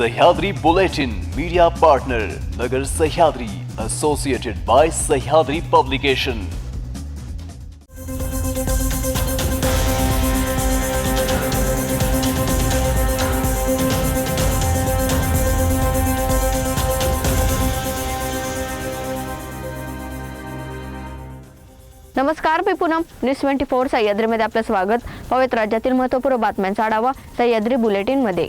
Sahyadri Bulletin media partner Nagar Sahyadri associated by Sahyadri publication नमस्कार मी Poonam. News twenty four सह्याद्रीमध्ये आपलं स्वागत. पवित्र राज्यातील महत्त्वपूर्ण बातम्यांचा आढावा सह्याद्री बुलेटिनमध्ये.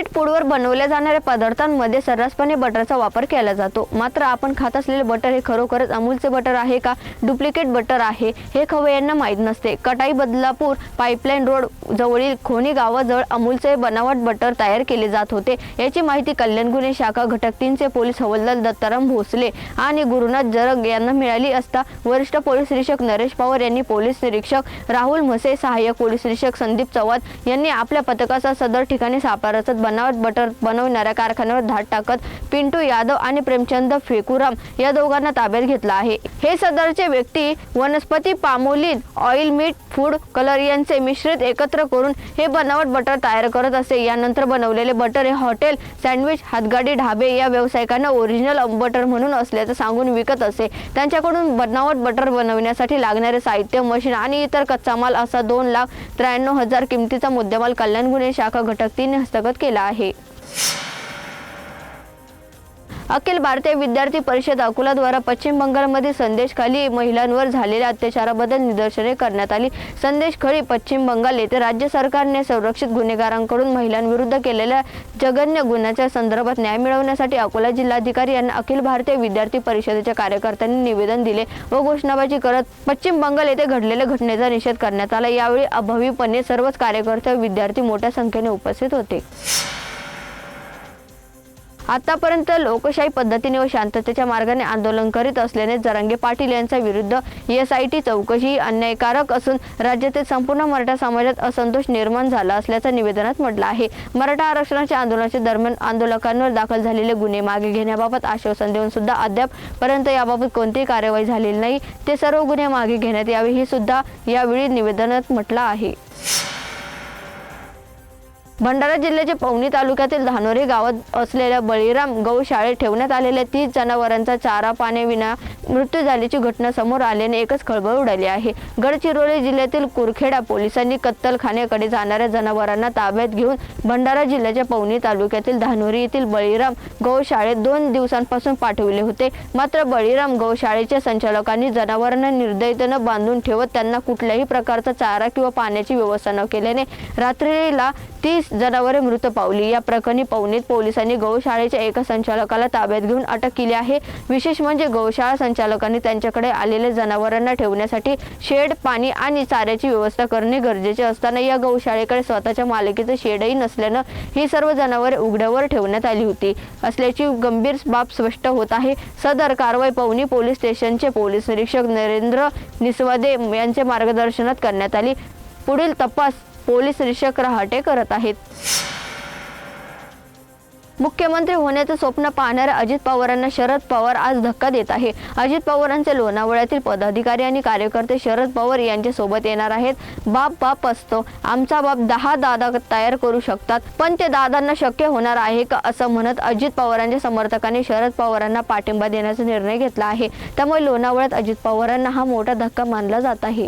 फूडवर बनवल्या जाणाऱ्या पदार्थांमध्ये सर्रासपणे बटरचा वापर केला जातो. मात्र आपण खात असलेले बटर हे खरोखरच अमूलचे बटर आहे का? डुप्लिकेट बटर आहे हे खवय्यांना माहीत नसते. कटाई बदलापूर पाईपलाईन रोड जवळील खोनी गावाजवळ अमूलचे बनावट बटर तयार केले जात होते. याची माहिती कल्याण गुन्हे शाखा घटक तीनचे पोलीस हवालदार दत्ताराम भोसले आणि गुरुनाथ जरग यांना मिळाली असता वरिष्ठ पोलीस निरीक्षक नरेश पवार यांनी पोलीस निरीक्षक राहुल म्हसे सहाय्यक पोलीस निरीक्षक संदीप चव्हाण यांनी आपल्या पथकाचा सदर ठिकाणी सापळा बना बनावट बटर बनवणाऱ्या कारखान्यावर धाड टाकत पिंटू यादव आणि प्रेमचंद फेकुराम या दोघांना ताब्यात घेतला आहे. हे सदरचे व्यक्ती वनस्पती पामोलिन ऑइल मीठ फूड कलर यांचे मिश्रित एकत्र करून हे बनावट बटर तयार करत असे. यानंतर बनवलेले बटर हे हॉटेल सँडविच हातगाडी ढाबे या व्यावसायिकांना ओरिजिनल बटर म्हणून असल्याचं सांगून विकत असे. त्यांच्याकडून बनावट बटर बनवण्यासाठी लागणारे साहित्य मशीन आणि इतर कच्चा माल असा दोन लाख त्र्याण्णव हजार किमतीचा मुद्देमाल कल्याण गुन्हे शाखा घटक तीन हस्तगत केला आहे. अखिल भारतीय विद्यार्थी परिषद अकोलाद्वारा पश्चिम बंगालमध्ये संदेशखाली महिलांवर झालेल्या अत्याचाराबद्दल निदर्शने करण्यात आली. संदेशखळी पश्चिम बंगाल येथे राज्य सरकारने संरक्षित गुन्हेगारांकडून महिलांविरुद्ध केलेल्या जघन्य गुन्ह्याच्या संदर्भात न्याय मिळवण्यासाठी अकोला जिल्हाधिकारी यांना अखिल भारतीय विद्यार्थी परिषदेच्या कार्यकर्त्यांनी निवेदन दिले व घोषणाबाजी करत पश्चिम बंगाल येथे घडलेल्या घटनेचा निषेध करण्यात आला. यावेळी अभावीपणे सर्वच कार्यकर्ते विद्यार्थी मोठ्या संख्येने उपस्थित होते. आतापर्यंत लोकशाही पद्धतीने व शांततेच्या मार्गाने आंदोलन करीत असल्याने जरांगे पाटील यांच्या विरुद्ध एस आय टी चौकशी अन्यायकारक असून राज्यातील संपूर्ण मराठा समाजात असंतोष निर्माण झाला असल्याचं निवेदनात म्हटलं आहे. मराठा आरक्षणाच्या आंदोलनाच्या दरम्यान आंदोलकांवर दाखल झालेले गुन्हे मागे घेण्याबाबत आश्वासन देऊन सुद्धा अद्याप पर्यंत याबाबत कोणतीही कार्यवाही झालेली नाही. ते सर्व गुन्हे मागे घेण्यात यावे हे सुद्धा यावेळी निवेदनात म्हटलं आहे. भंडारा जिल्ह्याच्या पवनी तालुक्यातील धानोरी गावात असलेल्या बळीराम गौशाळेत ठेवण्यात आलेल्या तीस जनावरांचा चारा पाण्याविना मृत्यू झाल्याची घटना समोर आल्याने एकच खळबळ उडाली आहे. गडचिरोली जिल्ह्यातील कुरखेडा पोलिसांनी कत्तलखान्याकडे जाणाऱ्या जनावरांना ताब्यात घेऊन भंडारा जिल्ह्याच्या पवनी तालुक्यातील धानोरी येथील बळीराम गौशाळेत दोन दिवसांपासून पाठविले होते. मात्र बळीराम गौशाळेच्या संचालकांनी जनावरांना निर्दयतेनं बांधून ठेवत त्यांना कुठल्याही प्रकारचा चारा किंवा पाण्याची व्यवस्था न केल्याने रात्रीला तीस जनावरे मृत पावली. या प्रकरणी पवनीत पोलिसांनी गौशाळेच्या एका संचालकाला ताब्यात घेऊन अटक केली आहे. विशेष म्हणजे गौशाळा संचालकांनी त्यांच्याकडे आलेल्या जनावरांना ठेवण्यासाठी शेड पाणी आणि चाऱ्याची व्यवस्था करणे गरजेचे असताना या गौशाळेकडे स्वतःच्या मालकीचं शेडही नसल्यानं ही सर्व जनावरे उघड्यावर ठेवण्यात आली होती. असल्याची गंभीर बाब स्पष्ट होत आहे. सदर कारवाई पवनी पोलीस स्टेशनचे पोलीस निरीक्षक नरेंद्र निसवादे यांच्या मार्गदर्शनात करण्यात आली. पुढील तपास पोलीस निरीक्षक रहाटे करत आहेत. मुख्यमंत्री होण्याचं स्वप्न पाहणाऱ्या अजित पवारांना शरद पवार आज धक्का देत आहे. अजित पवारांचे लोणावळ्यातील पदाधिकारी आणि कार्यकर्ते शरद पवार यांच्या सोबत येणार आहेत. बाप बाप असतो. आमचा बाप दहा दादा तयार करू शकतात पण ते दादांना शक्य होणार आहे का असं म्हणत अजित पवारांच्या समर्थकांनी शरद पवारांना पाठिंबा देण्याचा निर्णय घेतला आहे. त्यामुळे लोणावळ्यात अजित पवारांना हा मोठा धक्का मानला जात आहे.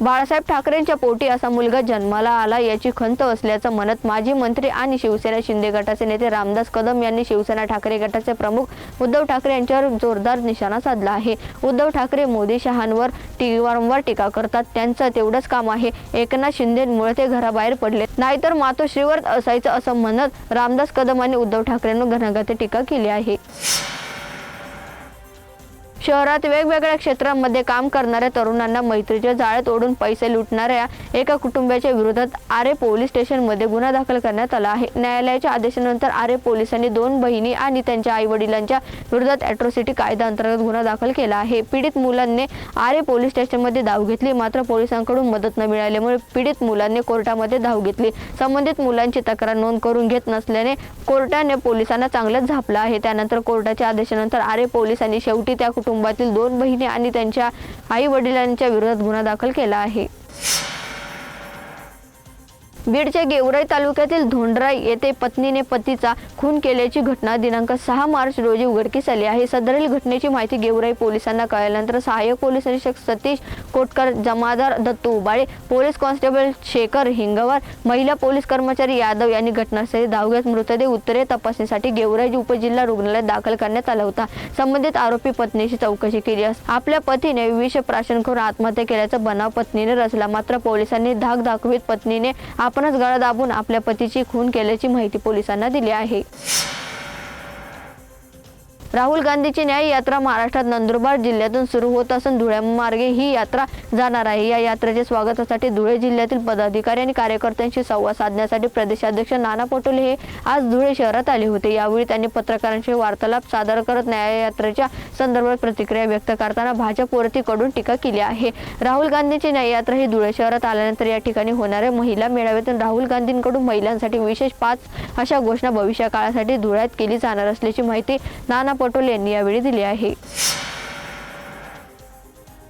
बाळासाहेब ठाकरेंच्या पोटी असा मुलगा जन्माला आला याची खंत असल्याचं म्हणत माजी मंत्री आणि शिवसेना शिंदे गटाचे नेते रामदास कदम यांनी शिवसेना ठाकरे गटाचे प्रमुख उद्धव ठाकरे यांच्यावर जोरदार निशाणा साधला आहे. उद्धव ठाकरे मोदी शहांवर टी वारंवार टीका करतात. त्यांचं तेवढंच काम आहे. एकनाथ शिंदेमुळे ते घराबाहेर पडले. नाहीतर मातोश्रीवर असायचं असं म्हणत रामदास कदम आणि उद्धव ठाकरेंवर घणाघाती टीका केली आहे. शहरात वेगवेगळ्या क्षेत्रांमध्ये काम करणाऱ्या तरुणांना मैत्रीच्या जाळ्यात ओढून पैसे लुटणाऱ्या एका कुटुंबाच्या विरोधात आरे पोलीस स्टेशनमध्ये गुन्हा दाखल करण्यात आला आहे. न्यायालयाच्या आदेशानंतर आरे पोलिसांनी दोन बहिणी आणि त्यांच्या आई वडिलांच्या विरोधात अॅट्रॉसिटी कायद्या अंतर्गत गुन्हा दाखल केला आहे. पीडित मुलांनी आरे पोलीस स्टेशनमध्ये धाव घेतली. मात्र पोलिसांकडून मदत न मिळाल्यामुळे पीडित मुलांनी कोर्टामध्ये धाव घेतली. संबंधित मुलांची तक्रार नोंद करून घेत नसल्याने कोर्टाने पोलिसांना चांगलंच झापलं आहे. त्यानंतर कोर्टाच्या आदेशानंतर आरे पोलिसांनी शेवटी त्या कुटुंब कुटुंबातील दोन बहिणी आणि त्यांच्या आई वडिलांच्या विरोधात गुन्हा दाखल केला आहे. बीडच्या गेवराई तालुक्यातील धोंडराई येथे पत्नीने पतीचा खून केल्याची घटना दिनांक सहा मार्च रोजी उघडकीस आली आहे. सदरील घटनेची माहिती गेवराई पोलिसांना कळल्यानंतर सहाय्यक पोलीस निरीक्षक सतीश कोटकर जमादार दत्तू उबाळे पोलीस कॉन्स्टेबल शेखर हिंगवार महिला पोलीस कर्मचारी यादव यांनी घटनास्थळी धाव घेत मृतदेह उत्तरे तपासणीसाठी गेवराई उपजिल्हा रुग्णालयात दाखल करण्यात आला होता. संबंधित आरोपी पत्नीची चौकशी केली आपल्या पतीने विष प्राशन करून आत्महत्या केल्याचा बनाव पत्नीने रचला. मात्र पोलिसांनी धाक दाखवित पत्नीने आप आपणच गळा दाबून आपल्या पतीची खून केल्याची माहिती पोलिसांना दिली आहे. राहुल गांधीची न्याय यात्रा महाराष्ट्रात नंदुरबार जिल्ह्यातून सुरू होत असून धुळ्यामार्गे ही यात्रा जाणार आहे. या यात्रेच्या स्वागतासाठी धुळे जिल्ह्यातील पदाधिकारी आणि कार्यकर्त्यांशी संवाद साधण्यासाठी प्रदेशाध्यक्ष नाना पटोले हे आज धुळे शहरात आले होते. यावेळी त्यांनी पत्रकारांशी वार्तालाप सादर करत न्याय यात्रेच्या संदर्भात प्रतिक्रिया व्यक्त करताना भाजप वरतीकडून टीका केली आहे. राहुल गांधीची न्याय यात्रा ही धुळे शहरात आल्यानंतर या ठिकाणी होणाऱ्या महिला मेळाव्यातून राहुल गांधींकडून महिलांसाठी विशेष पाच अशा घोषणा भविष्य काळासाठी धुळ्यात केली जाणार असल्याची माहिती नाना पटोले यांनी यावेळी दिली आहे.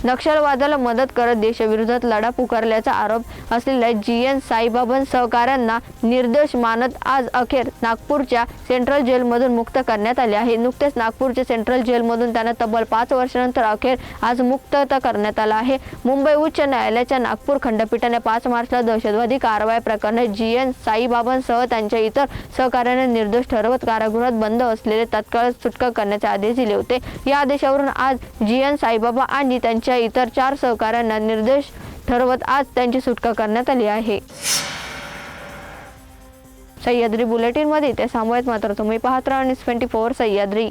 नक्षलवादाला मदत करत देशाविरोधात लढा पुकारल्याचा आरोप असलेल्या जी एन साईबाबन सहकाऱ्यांना निर्दोष मानत आज अखेर नागपूरच्या सेंट्रल जेलमधून मुक्त करण्यात आले आहे. नुकतेच नागपूरच्या सेंट्रल जेलमधून त्यांना तब्बल पाच वर्षानंतर अखेर आज मुक्तता करण्यात आला आहे. मुंबई उच्च न्यायालयाच्या नागपूर खंडपीठाने पाच मार्चला दहशतवादी कारवाई प्रकरणी जी एन साईबाबांसह त्यांच्या इतर सहकाऱ्यांना निर्दोष ठरवत कारागृहात बंद असलेले तत्काळ सुटका करण्याचे आदेश दिले होते. या आदेशावरून आज जी एन साईबाबा आणि त्यांच्या इतर चार सहकाऱ्यांना निर्देश ठरवत आज त्यांची सुटका करण्यात आली आहे. सह्याद्री बुलेटिनमध्ये त्या ते मात्र तुम्ही पाहत राहा न्यूज ट्वेंटी फोर सह्याद्री.